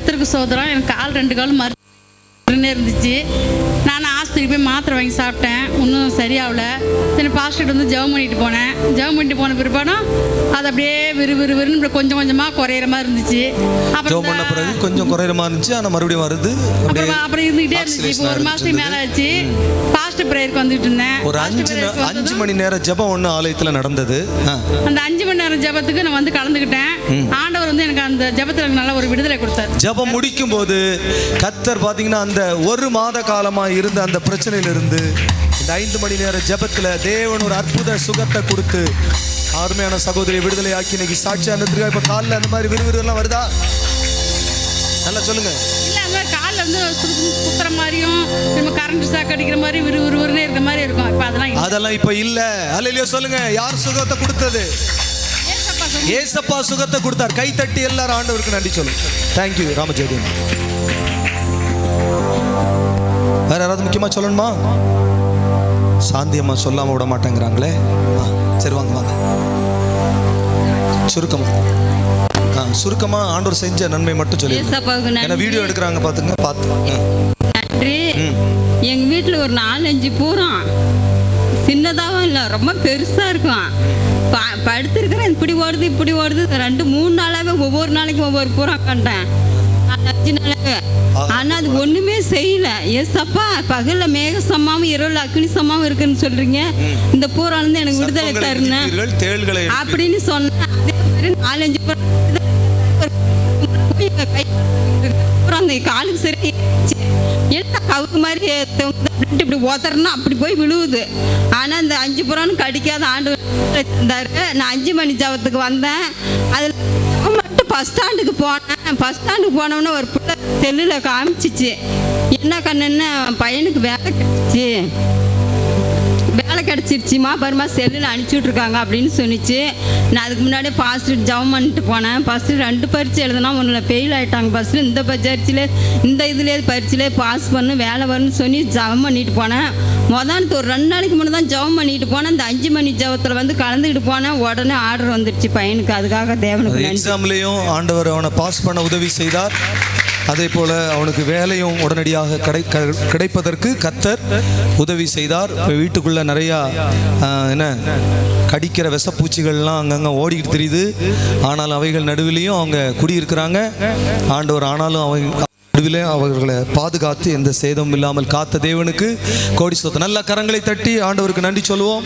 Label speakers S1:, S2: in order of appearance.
S1: கத்திற்கு சோதரம் எனக்கு கால் ரெண்டு கால் மறு இருந்துச்சு. நான் ஆஸ்பத்திரிக்கு போய் மாத்திரை வாங்கி சாப்பிட்டேன். இன்னும் சரியாகல. சரி பாஸ்டர்கிட்ட வந்து ஜெபம் பண்ணிட்டு போனேன். ஜெபம் பண்ணிட்டு போன பிற்பாடும் அது அப்படியே விறு விறு விறுன்னு கொஞ்சம் கொஞ்சமாக குறையிற மாதிரி இருந்துச்சு. அப்புறம்
S2: பண்ண பிறகு கொஞ்சம் குறையிற மாதிரி இருந்துச்சு. ஆனால் மறுபடியும் வருது.
S1: அப்புறம் அப்புறம் இருந்துகிட்டே இருந்துச்சு. இப்போ ஒரு மாதத்துக்கு மேலே ஆச்சு. பாஸ்ட் ப்ரேயருக்கு வந்துட்டு இருந்தேன்.
S2: ஒரு அஞ்சு அஞ்சு மணி நேரம் ஜெபம் ஒன்று ஆலயத்தில் நடந்தது.
S1: அந்த அஞ்சு மணி நேரம் ஜெபத்துக்கு நான் வந்து கலந்துக்கிட்டேன் ஆண்டவர் வந்து எனக்கு அந்த ஜெபத்தில் நல்ல ஒரு விடுதலை கொடுத்தாரு.
S2: ஜெபம் முடிக்கும் போது கத்தர் பார்த்தீங்கன்னா அந்த ஒரு மாத காலமா இருந்த அந்த பிரச்சனையிலிருந்து இந்த ஐந்து மணி நேர ஜெபத்துல தேவன் ஒரு அற்புத சுகத்தை கொடுத்து அருமையான சகோதரி விடுதலை ஆக்கி இன்னைக்கு சாட்சியா இருந்திருக்கா இப்ப காலில் அந்த மாதிரி விறுவிறுலாம் வருதா? நல்லா சொல்லுங்க.
S1: காலில் வந்து சுருக்கு குத்துற மாதிரியும் நம்ம கரண்ட் ஷாக் அடிக்கிற மாதிரி விறு விறுவிறுனே இருக்க மாதிரி இருக்கும். இப்போ அதெல்லாம் இல்லை.
S2: அதெல்லாம் இப்ப இல்ல. அல்லையோ சொல்லுங்க. யார் சுகத்தை கொடுத்தது?
S1: ஏசப்பா
S2: சுகத்தை கொடுத்தார். கை தட்டி எல்லாரும் ஆண்டவருக்கு நன்றி சொல்லுங்க. தேங்க்யூ ராமஜெயதி வேற யாராவது முக்கியமா சொல்லணுமா? சாந்தியம்மா சொல்லாம விட மாட்டேங்கிறாங்களே. சரி வாங்க வாங்க. சுருக்கமா. ஆ சுருக்கமா ஆண்டவர் செஞ்ச நன்மை மட்டும் சொல்லி ஏன்னா வீடியோ எடுக்கிறாங்க பாத்துங்க. பார்த்து ம்.
S3: நன்றி. எங்க வீட்டில் ஒரு நாலஞ்சு பூரம். சின்னதாகவும் இல்லை ரொம்ப பெருசாக இருக்கும். ப படுத்திருக்கிறேன் இப்படி ஓடுது இப்படி ஓடுது. ரெண்டு மூணு நாளாகவே ஒவ்வொரு நாளைக்கும் ஒவ்வொரு பூரம் கண்டேன். அஞ்சு நாளாகவே ஆனால் அது ஒன்றுமே செய்யல. ஏசப்பா பகலில் மேக சம்மாவும் இரவில் அக்னி சம்மாவும் இருக்குன்னு சொல்கிறீங்க இந்த பூராலேருந்து எனக்கு விடுதலை
S2: எடுப்பீர்கள்.
S3: அப்படின்னு மாதிரி நாலஞ்சு அந்த காலுக்கு சரி என்ன கவுக்கு மாதிரி இப்படி ஓத்தறனா அப்படி போய் விழுவுது. ஆனால் இந்த அஞ்சு புறான்னு கடிக்காத ஆண்டு இருந்தாரு நான் அஞ்சு மணி ஜபத்துக்கு வந்தேன். அதில் மட்டும் பஸ் ஸ்டாண்டுக்கு போனேன் பஸ் ஸ்டாண்டுக்கு போனோம்னா ஒரு பிள்ளை செல்லில் காமிச்சிச்சு. என்ன கண்ணுன்னு? பையனுக்கு வேலை கிடச்சிச்சு. வேலை கிடச்சிருச்சுமா? பருமா செல்லில் அனுப்பிச்சுட்ருக்காங்க அப்படின்னு சொன்னிச்சு. நான் அதுக்கு முன்னாடியே பாஸ்ட்டு ஜவம் பண்ணிட்டு போனேன். ஃபஸ்ட்டு ரெண்டு பரீட்சை எழுதுனா ஒன்றில் ஃபெயில் ஆகிட்டாங்க ஃபஸ்ட்டு இந்த பரீட்சையிலே இந்த இதுலேயே பரீட்சையிலே பாஸ் பண்ணு வேலை வரும்னு சொல்லி ஜவம் பண்ணிட்டு போனேன். மொதல் ஒரு ரெண்டு நாளைக்கு முன்னே தான் ஜவம் பண்ணிட்டு போனேன். இந்த அஞ்சு மணி ஜவத்தில் வந்து கலந்துக்கிட்டு போனேன். உடனே ஆர்டர் வந்துடுச்சு பையனுக்கு. அதுக்காக தேவனுக்கு
S2: எக்ஸாம்லேயும் ஆண்டவர் அவனை பாஸ் பண்ண உதவி செய்தார். அதே போல அவனுக்கு வேலையும் உடனடியாக கிடை க- கிடைப்பதற்கு கத்தர் உதவி செய்தார். இப்ப வீட்டுக்குள்ள நிறையா என்ன கடிக்கிற விஷப்பூச்சிகள்லாம் அங்கங்கே ஓடிக்கிட்டு தெரியுது. ஆனால் அவைகள் நடுவிலையும் அவங்க குடியிருக்கிறாங்க. ஆண்டவர் ஆனாலும் அவங்க நடுவிலே அவர்களை பாதுகாத்து எந்த சேதமும் இல்லாமல் காத்த தேவனுக்கு கோடி சொத்து நல்ல கரங்களை தட்டி ஆண்டவருக்கு நன்றி சொல்லுவோம்.